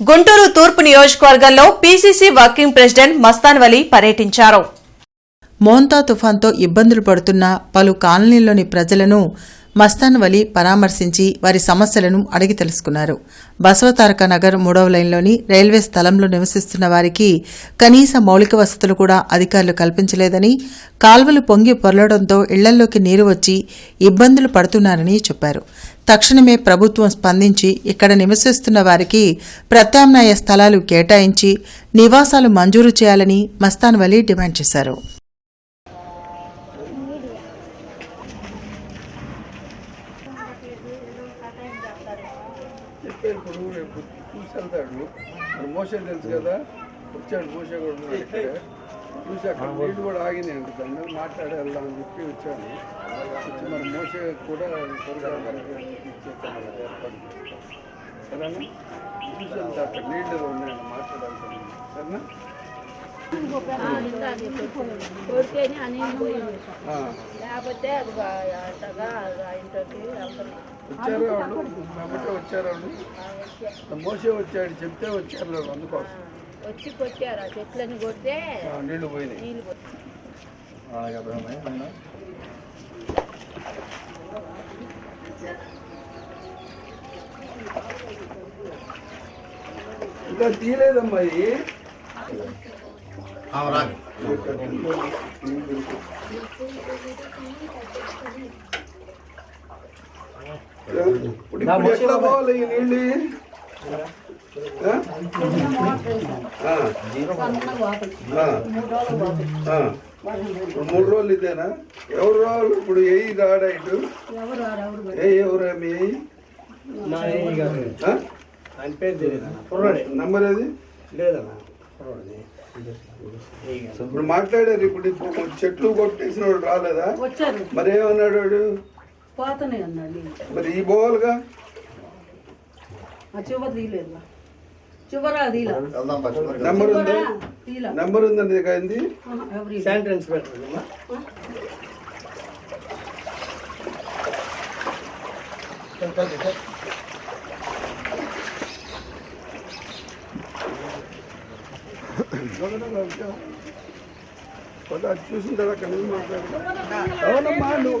గుంటూరు తూర్పు నియోజకవర్గంలో PCC working president Mastan Vali పర్యటించారు. మోంతా తుఫాన్తో ఇబ్బందులు పడుతున్న పలు కాలనీల్లోని ప్రజలను మస్తాన్ వలి పరామర్శించి వారి సమస్యలను అడిగి తెలుసుకున్నారు. బసవతారక నగర్ మూడవ లైన్లోని రైల్వే స్థలంలో నివసిస్తున్న వారికి కనీస మౌలిక వసతులు కూడా అధికారులు కల్పించలేదని కాల్వలు పొంగి పొరలడంతో ఇళ్ళల్లోకి నీరు వచ్చి ఇబ్బందులు పడుతున్నారని చెప్పారు. తక్షణమే ప్రభుత్వం స్పందించి ఇక్కడ నివసిస్తున్న వారికి ప్రత్యామ్నాయ స్థలాలు కేటాయించి నివాసాలు మంజూరు చేయాలని మస్తాన్ వలి డిమాండ్ చేశారు చెప్పే ఇప్పుడు రేపు చూసి వెళ్తాడు మరి మోసే తెలుసు కదా? వచ్చాడు మోసే కూడా ఉన్నాడు ఇక్కడే. చూసి అక్కడ నీళ్ళు కూడా ఆగింది అంట దాని మీద మాట్లాడి వెళ్దాం అని చెప్పి వచ్చాను వచ్చి మరి మోసే కూడా త్వరగా ఇచ్చేస్తాను ఏర్పాటు. చేస్తాను. సరేనా? చూసి వెళ్తా అక్కడ నీళ్ళు ఉన్నాయని మాట్లాడాలి సరేనా? కొడితేనే అని ఆ. లేకపోతే అది ఇంట్లోకి వచ్చారు వాళ్ళు వెంబటే వచ్చారు వాళ్ళు. మోసే వచ్చాడు చెప్తే వచ్చారు వాళ్ళు అందుకోసం. వచ్చి కొట్టారు ఆ చెట్లని కొడితే ఆ, నీళ్ళు పోయినాయి. నీళ్ళు ఇంకా తీయలేదమ్మా ఇది. ఇప్పుడు ఎట్లా పోవాలి ఈ నీళ్ళు? మూడు రోజులు ఇదేనా? ఎవరు రావాలి ఇప్పుడు? ఏ రాడా ఇటు? ఏ ఎవరు మీ? నంబర్ ఏది? ఇప్పుడు మాట్లాడారు ఇప్పుడు ఇప్పుడు చెట్లు కొట్టేసిన వాడు రాలేదా? వచ్చారు. మరి ఏమన్నాడు వాడు? పోతనే అన్నాడు. మరి ఈ పోవాలిగా ఆ చివర తీయలేదు చివర తీల? నెంబర్ ఉందా? తీల? నెంబర్ ఉందండి కాయింది ఎవరి అది చూసిన తర్వాత అవునమ్మా నువ్వు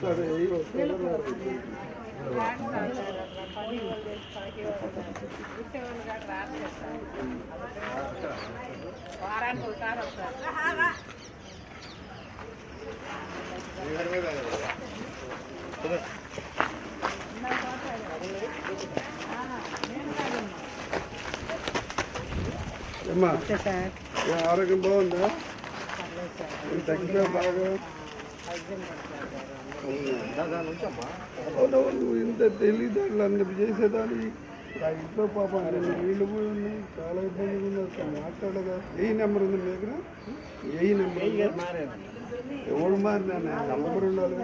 సరే, ఏ వస్తారో. అమ్మా ఆరోగ్యం బాగుందా తగ్గినా బాగా నువ్వు ఇంత తెలియదు అందరు చేసేదాన్ని ఆ ఇంట్లో పాపం రెండు నీళ్ళు పోయి ఉన్నాయి చాలా ఇబ్బందిగా ఉంది అసలు మాట్లాడగా ఏ నెంబర్ ఉంది మీ దగ్గర ఏ నెంబర్ ఎవడు మారినా నెంబర్ ఉండాలి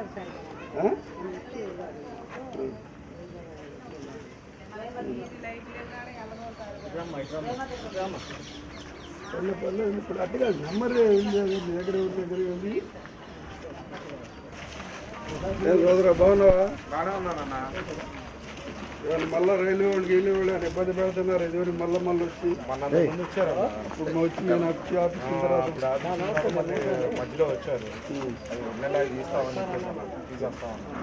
పల్లె పల్లె ఇప్పుడు అట్టుగా నెంబర్ ఉంది మీ దగ్గర దగ్గర ఏం సోదరా బాగున్నావా? మళ్ళా రైల్వే వాళ్ళు రైల్వే వాళ్ళు అని ఇబ్బంది పెడుతున్నారు? ఇది మళ్ళీ మళ్ళీ వచ్చి? ఇప్పుడు మా వచ్చి నేను వచ్చి ఆఫీస్ మధ్యలో వచ్చారు.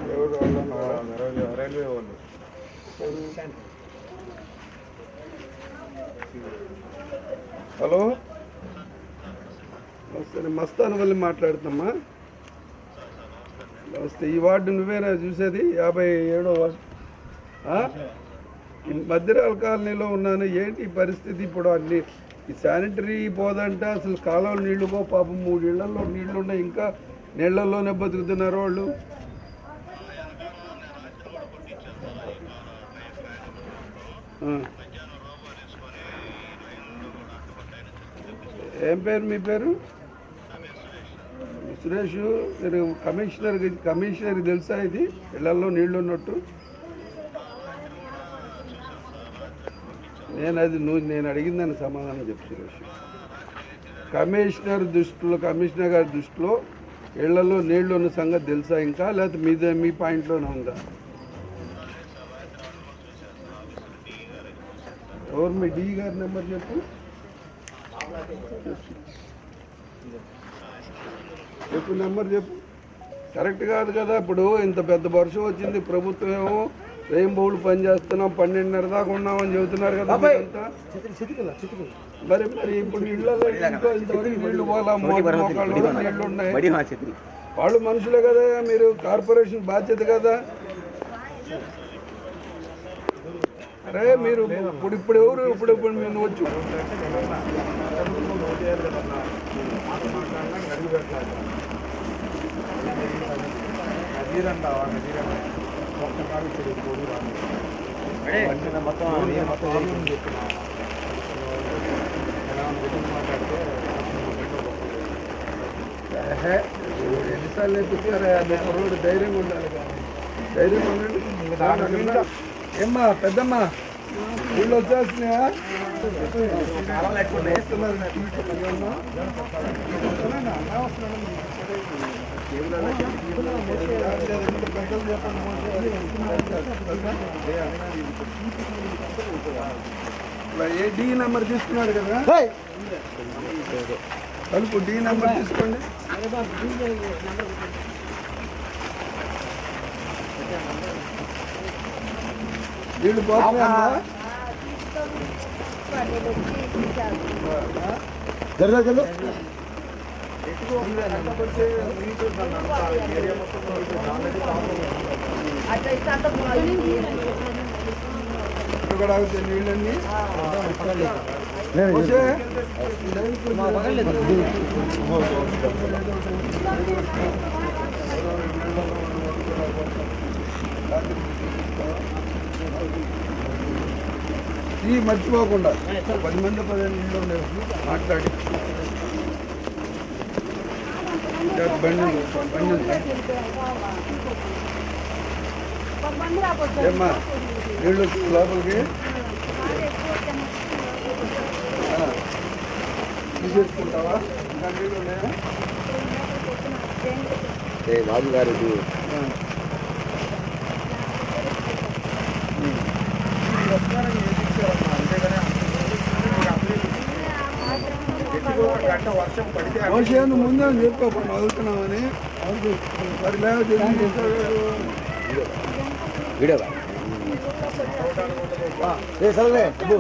ఎవరు వాళ్ళు రైల్వే వాళ్ళు. హలో? నమస్తే మస్తాన్ వల్లి మాట్లాడుతుమ్మా నమస్తే ఈ వార్డు నువ్వేనా చూసేది? యాభై ఏడో వార్డు. మధ్యరాల కాలనీలో ఉన్నాను. ఏంటి ఈ పరిస్థితి ఇప్పుడు? అన్ని ఈ శానిటరీ పోదంట అసలు కాలువలు నీళ్ళు పో పాపం మూడు ఇళ్ళలో నీళ్ళు ఉన్నాయి. ఇంకా నీళ్ళలోనే బతుకుతున్నారు వాళ్ళు. ఆ. ఏం పేరు మీ పేరు? సురేష్ మీరు కమిషనర్ కమిషనర్ తెలుసా ఇది? ఇళ్ళలో నీళ్ళు ఉన్నట్టు. నేను అది నువ్వు నేను అడిగిందని సమాధానం చెప్పు సురేష్. కమిషనర్ దృష్టిలో కమిషనర్ గారి దృష్టిలో ఇళ్ళలో నీళ్ళు ఉన్న సంగతి తెలుసా ఇంకా? లేకపోతే మీదే మీ పాయింట్లోనే ఉందా? ఎవరు మీ డి గారి నెంబర్ చెప్పు? చెప్పు నెంబర్ చెప్పు. కరెక్ట్ కాదు కదా ఇప్పుడు ఇంత పెద్ద వర్షం వచ్చింది ప్రభుత్వం ఏమో రెయిన్బోలు పని చేస్తున్నాం పన్నెండున్నర దాకా ఉన్నామని చెబుతున్నారు కదా. మరి మరి ఇప్పుడు ఇళ్ళలో ఇంకో ఇంతవరకు నీళ్ళు పోలా మోకాళ్ళు కూడా నీళ్ళు ఉన్నాయి. వాళ్ళు మనుషులే కదా మీరు కార్పొరేషన్ బాధ్యత కదా. అరే మీరు ఇప్పుడు ఇప్పుడు ఎవరు ఇప్పుడు ఇప్పుడు నేను వచ్చి ఎన్నిసార్లు ఎత్తుతారా రోడ్డు ధైర్యంగా ఉండాలి కానీ ధైర్యంగా ఉండండి. ఏమ్మా పెద్దమ్మా? ఊళ్ళో వచ్చేస్తున్నాయా? ఏ డి నెంబర్ తీసుకున్నాడు కదా? కలుపు డి నెంబర్ తీసుకోండి. వీళ్ళు పోతున్నాయమ్మా అట్లా ఇస్తే అంత బాగుంది. ఇక్కడ ఈ మర్చిపోకుండా పది మంది పదిహేను నీళ్ళు ఉండేవి మాట్లాడి బండి బండి. ఏమ్మా నీళ్ళు లోపలికి. తీసేసుకుంటావా ఇంకా నీళ్ళు ఉన్నాయా బాబు గారు ఇది ఆ. గంట వర్షం పడితే భవిష్యత్తు ముందే చెప్పుకోకుండా వదులుతున్నామని మరి? వీడియో ఏ సరే అబ్బు.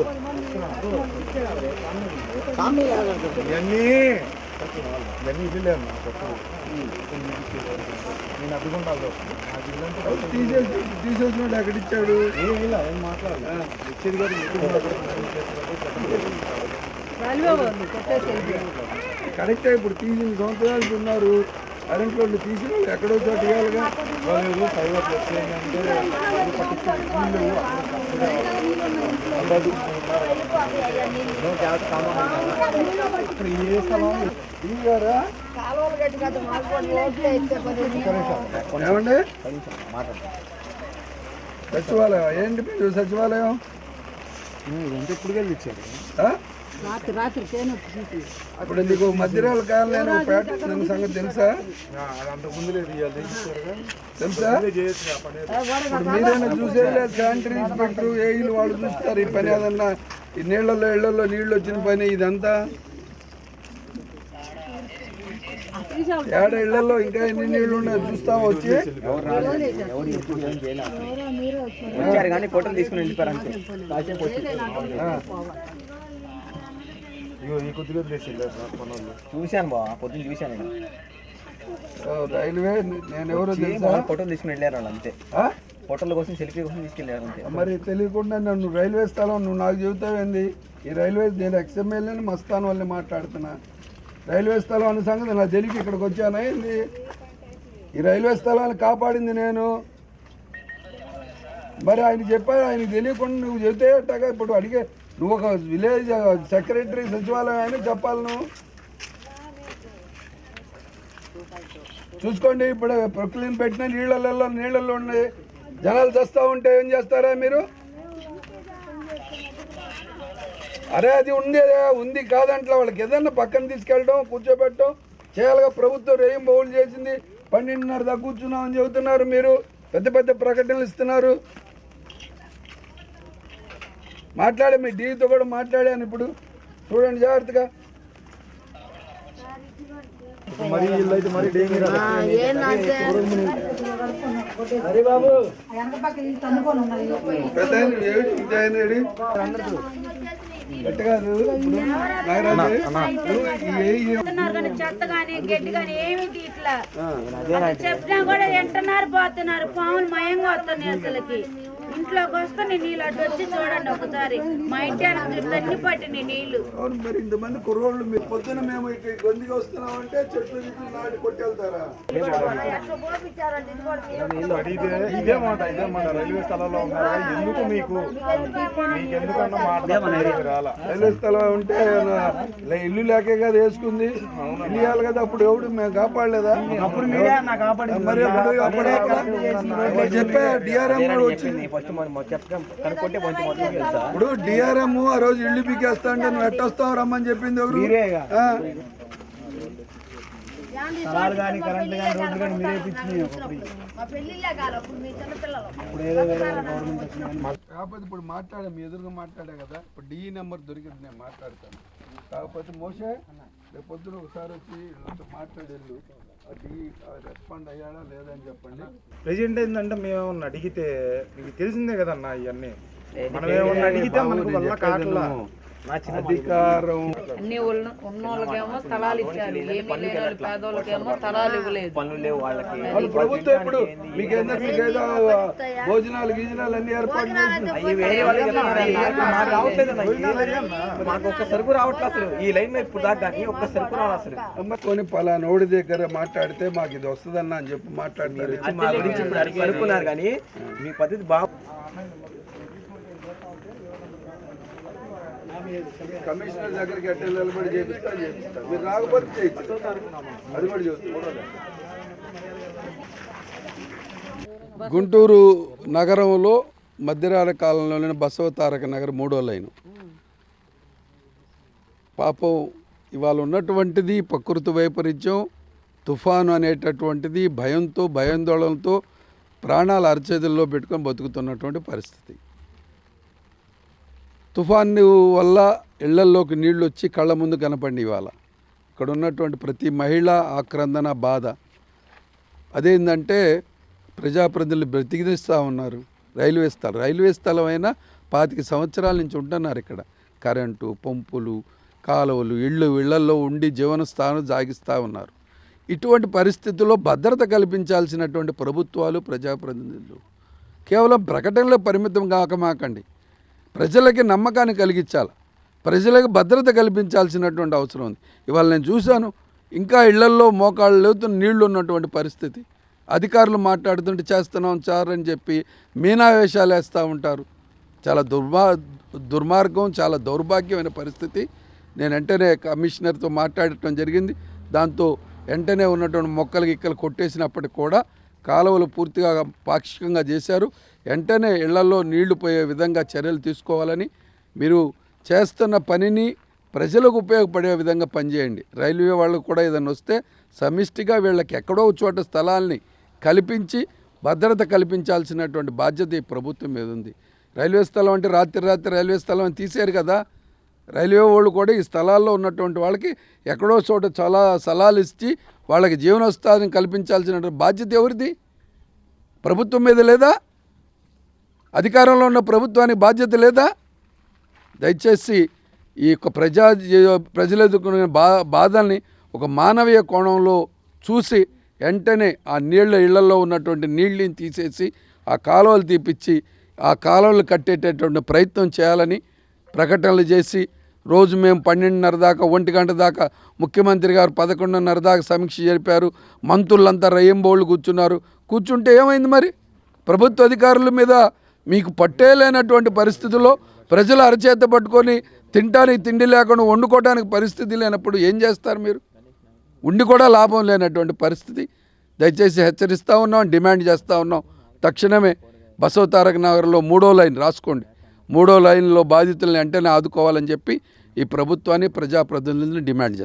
ఇవన్నీ ఇవన్నీ ఇల్లులే అమ్మా కొత్త నేను అడ్డుకుంటాను. నాకు ఇల్లంతా తీసేసి తీసేసినట్టు ఎక్కడ ఇచ్చాడు ఏం ఇలా ఏం మాట్లాడాలి ఇచ్చేది గారు రైల్వే వాళ్ళు కొట్టేసేది కరెక్టే ఇప్పుడు తీసిన సంవత్సరాలు ఉన్నారు. కరెంట్ వాళ్ళు తీసిన వాళ్ళు ఎక్కడో చోట ఇవ్వాలిగా. వాళ్ళు ప్రైవేట్ వచ్చేయంటే ఇక్కడ ఏ స్థలం ఏమండి? సచివాలయం ఏంటి సచివాలయం? ఇదంతా ఇప్పుడు వెళ్ళి ఇచ్చారు? ఆ? రాత్రి రాత్రి ఇప్పుడు నీకు మధ్యరాల కాలనీ పేట సంగతి తెలుసా తెలుసా ఇప్పుడు మీరైనా చూసేది శానిటరీ ఇన్స్పెక్టర్ ఏఈలు వాళ్ళు చూస్తారు ఈ పని ఏదన్నా ఈ నీళ్ళల్లో ఇళ్ళలో నీళ్ళు వచ్చిన పని ఇదంతా ఏడ ఇళ్ళలో ఇంకా ఎన్ని నీళ్ళు ఉన్నాయో చూస్తాం వచ్చి వచ్చారు కానీ ఫోటోలు తీసుకుని వెళ్ళిపోయారు ఇగో ఈ చూశాను బా పొద్దున్న చూశాను నేను. రైల్వే నేను ఎవరో తెలుసా? ఫోటోలు తీసుకుని వెళ్ళారు వాళ్ళు అంతే? ఫోటోల కోసం సెల్ఫీ కోసం తీసుకెళ్ళారు అంతే. మరి తెలియకుండా నన్ను రైల్వే స్థలం నువ్వు నాకు చెబుతావేంది ఈ రైల్వే నేను ఎక్స్ఎంఎల్ఏని మస్తాన్ వాళ్ళని మాట్లాడుతున్నా. రైల్వే స్థలం అనే సంగతి నా తెలియక ఇక్కడికి వచ్చానా ఏంది? ఈ రైల్వే స్థలాన్ని కాపాడింది నేను. మరి ఆయన చెప్పారు ఆయనకి తెలియకుండా నువ్వు చెబితే అట్టగా ఇప్పుడు అడిగే నువ్వు ఒక విలేజ్ సెక్రటరీ సచివాలయం అయినా చెప్పాలి నువ్వు. చూసుకోండి ఇప్పుడు ప్రకృతిని పెట్టిన నీళ్ళల్లో నీళ్ళల్లో ఉన్నాయి జనాలు చేస్తూ ఉంటే ఏం చేస్తారా మీరు? అరే అది ఉంది ఉంది కాదంట్లో వాళ్ళకి ఏదన్నా పక్కన తీసుకెళ్ళడం కూర్చోబెట్టడం చేయాలిగా ప్రభుత్వం రేయం బౌలు చేసింది పన్నెండున్నర దాకా కూర్చున్నామని చెబుతున్నారు మీరు. పెద్ద పెద్ద ప్రకటనలు ఇస్తున్నారు. మాట్లాడే మీ డీతో కూడా మాట్లాడాను ఇప్పుడు చూడండి జాగ్రత్తగా. మరి మరి డేంజర్ కాదు చెత్త కానీ గడ్డి కానీ ఏమి తీట్లా. అసలు చెప్పినా కూడా వింటున్నారు పోతున్నారు. పాములు మయంగా వస్తున్నాయి అసలుకి. ఇంట్లోకి వస్తున్నాయి నీళ్ళు అటు వచ్చి చూడండి ఒకసారి. మా ఇంటి అన్ని పట్టినాయి నీళ్ళు అవును మరి ఇంతమంది కుర్రోళ్ళు మీరు పొద్దున మేము ఇక్కడ గొంతుగా వస్తున్నాం అంటే చెట్లు గిట్లు నాటి కొట్టెళ్తారా? ఇదే మాట ఇదే మాట రైల్వే స్థలంలో ఉన్నారా ఎందుకు మీకు రైల్వే స్థలం ఉంటే ఇల్లు లేకే కదా వేసుకుంది. ఇల్లు ఇవ్వాలి కదా అప్పుడు ఎవడు మేము కాపాడలేదా? అప్పుడు మీరే మరి అప్పుడు అప్పుడు చెప్పా డిఆర్ఎం కూడా వచ్చింది ఫస్ట్ మనం చెప్పడం కనుక్కుంటే కొంచెం మొత్తం తెలుసా? ఇప్పుడు డిఆర్ఎం ఆ రోజు ఇల్లు పీకేస్తా అంటే నువ్వు ఎట్టొస్తావు రమ్మని చెప్పింది ఎవరు? మీరేగా. స్థలాలు కానీ కరెంట్లు కానీ రోడ్లు కానీ మీరే ఇప్పుడు ఏదో వేరే గవర్నమెంట్ కాకపోతే ఇప్పుడు మాట్లాడా మీ ఎదురుగా మాట్లాడా కదా ఇప్పుడు డిఈ నెంబర్ దొరికింది నేను మాట్లాడతాను. కాకపోతే మోసే రేపు పొద్దున ఒకసారి వచ్చి వీళ్ళతో రెస్పాండ్ అయ్యాడా లేదా అని చెప్పండి. ప్రెసిడెంట్ ఏంటంటే మేము ఏమన్నా అడిగితే మీకు తెలిసిందే కదన్నా ఇవన్నీ. మనం ఏమన్నా అడిగితే మనకు వల్ల కాట్లా. అధికారం. అన్ని ఉన్నోళ్ళకేమో స్థలాలు ఇచ్చారు. ఏమీ లేని వాళ్ళు పేదోళ్ళకేమో స్థలాలు ఇవ్వలేదు. పనులు లేవు వాళ్ళకి. వాళ్ళు ప్రభుత్వం ఇప్పుడు మీకు ఏందో మీకు ఏదో భోజనాలు గీజనాలు అన్ని ఏర్పాటు. మాకు రావట్లేదు ఒక్క సరుకు రావట్లేదు అసలు. ఈ లైన్లో ఇప్పుడు దాకా కానీ ఒక్క సరుకు రావాలి అసలు. అమ్మ కొని పలానోడి దగ్గర మాట్లాడితే మాకు ఇది వస్తుందన్న అని చెప్పి మాట్లాడతారు. మా గురించి ఇప్పుడు అడిగి అనుకున్నారు కానీ మీ పద్ధతి బాగా కమిషనర్ దగ్గరికి ఎట్లా నిలబడి చేపిస్తా చేపిస్తా. మీరు రాకపోతే చేయిస్తా అది కూడా చూస్తాం గుంటూరు నగరంలో మధ్యరాల కాలంలోని బసవ తారక నగర్ మూడో లైను. పాపం ఇవాళ ఉన్నటువంటిది ప్రకృతి వైపరీత్యం తుఫాను అనేటటువంటిది భయంతో భయాందోళనతో ప్రాణాలు అరచేతుల్లో పెట్టుకొని బతుకుతున్నటువంటి పరిస్థితి. తుఫాను వల్ల ఇళ్ళల్లోకి నీళ్ళు వచ్చి కళ్ళ ముందు కనపడి ఇవాళ. ఇక్కడ ఉన్నటువంటి ప్రతి మహిళ ఆక్రందన బాధ. అదేంటంటే ప్రజాప్రతినిధులు బ్రతికిదిస్తూ ఉన్నారు. రైల్వే స్థలం రైల్వే స్థలం అయినా పాతిక సంవత్సరాల నుంచి ఉంటున్నారు ఇక్కడ. కరెంటు పంపులు కాలువలు ఇళ్ళు ఇళ్ళల్లో ఉండి జీవన స్థానం జాగిస్తూ ఉన్నారు. ఇటువంటి పరిస్థితుల్లో భద్రత కల్పించాల్సినటువంటి ప్రభుత్వాలు ప్రజాప్రతినిధులు. కేవలం ప్రకటనలో పరిమితం కాకమాకండి ప్రజలకి నమ్మకాన్ని కలిగించాలి. ప్రజలకు భద్రత కల్పించాల్సినటువంటి అవసరం ఉంది. ఇవాళ నేను చూశాను ఇంకా ఇళ్ళల్లో మోకాళ్ళు లేతున్న నీళ్ళు ఉన్నటువంటి పరిస్థితి. అధికారులు మాట్లాడుతుంటే చేస్తున్నాం సార్ అని చెప్పి మీనావేశాలు వేస్తూ ఉంటారు. చాలా దుర్మా దుర్మార్గం చాలా దౌర్భాగ్యమైన పరిస్థితి. నేను వెంటనే కమిషనర్తో మాట్లాడటం జరిగింది. దాంతో వెంటనే ఉన్నటువంటి మొక్కలు గిక్కలు కొట్టేసినప్పటికి కూడా కాలువలు పూర్తిగా పాక్షికంగా చేశారు. వెంటనే ఇళ్ళలో నీళ్ళు పోయే విధంగా చర్యలు తీసుకోవాలని మీరు చేస్తున్న పనిని ప్రజలకు ఉపయోగపడే విధంగా పనిచేయండి. రైల్వే వాళ్ళకు కూడా ఏదైనా వస్తే సమిష్టిగా వీళ్ళకి ఎక్కడో చోట స్థలాల్ని కల్పించి భద్రత కల్పించాల్సినటువంటి బాధ్యత ఈ ప్రభుత్వం మీద ఉంది. రైల్వే స్థలం అంటే రాత్రి రాత్రి రైల్వే స్థలం తీసేరు తీశారు కదా. రైల్వే వాళ్ళు కూడా ఈ స్థలాల్లో ఉన్నటువంటి వాళ్ళకి ఎక్కడో చోట చాలా స్థలాలు ఇచ్చి వాళ్ళకి జీవనోత్సాహం కల్పించాల్సిన బాధ్యత ఎవరిది? ప్రభుత్వం మీద లేదా? అధికారంలో ఉన్న ప్రభుత్వానికి బాధ్యత లేదా? దయచేసి ఈ యొక్క ప్రజా ప్రజలు ఎదుర్కొనే బా బాధల్ని ఒక మానవీయ కోణంలో చూసి వెంటనే ఆ నీళ్ళ ఇళ్ళలో ఉన్నటువంటి నీళ్ళని తీసేసి ఆ కాలువలు తీపిచ్చి ఆ కాలువలు కట్టేటటువంటి ప్రయత్నం చేయాలని ప్రకటనలు చేసి రోజు మేము పన్నెండున్నర దాకా ఒంటి గంట దాకా ముఖ్యమంత్రి గారు పదకొండున్నర దాకా సమీక్ష జరిపారు. మంత్రులంతా రయ్యంబోళ్ళు కూర్చున్నారు. కూర్చుంటే ఏమైంది మరి? ప్రభుత్వ అధికారుల మీద మీకు పట్టేలేనటువంటి పరిస్థితుల్లో ప్రజలు అరచేత పట్టుకొని తినటానికి తిండి లేకుండా వండుకోవడానికి పరిస్థితి లేనప్పుడు ఏం చేస్తారు మీరు? ఉండి కూడా లాభం లేనటువంటి పరిస్థితి. దయచేసి హెచ్చరిస్తూ ఉన్నాం డిమాండ్ చేస్తూ ఉన్నాం. తక్షణమే బసవ తారక నగర్లో మూడో లైన్ రాసుకోండి. మూడో లైన్లో బాధితులను వెంటనే ఆదుకోవాలని చెప్పి ఈ ప్రభుత్వాన్ని ప్రజాప్రతినిధులను డిమాండ్ చేస్తాం.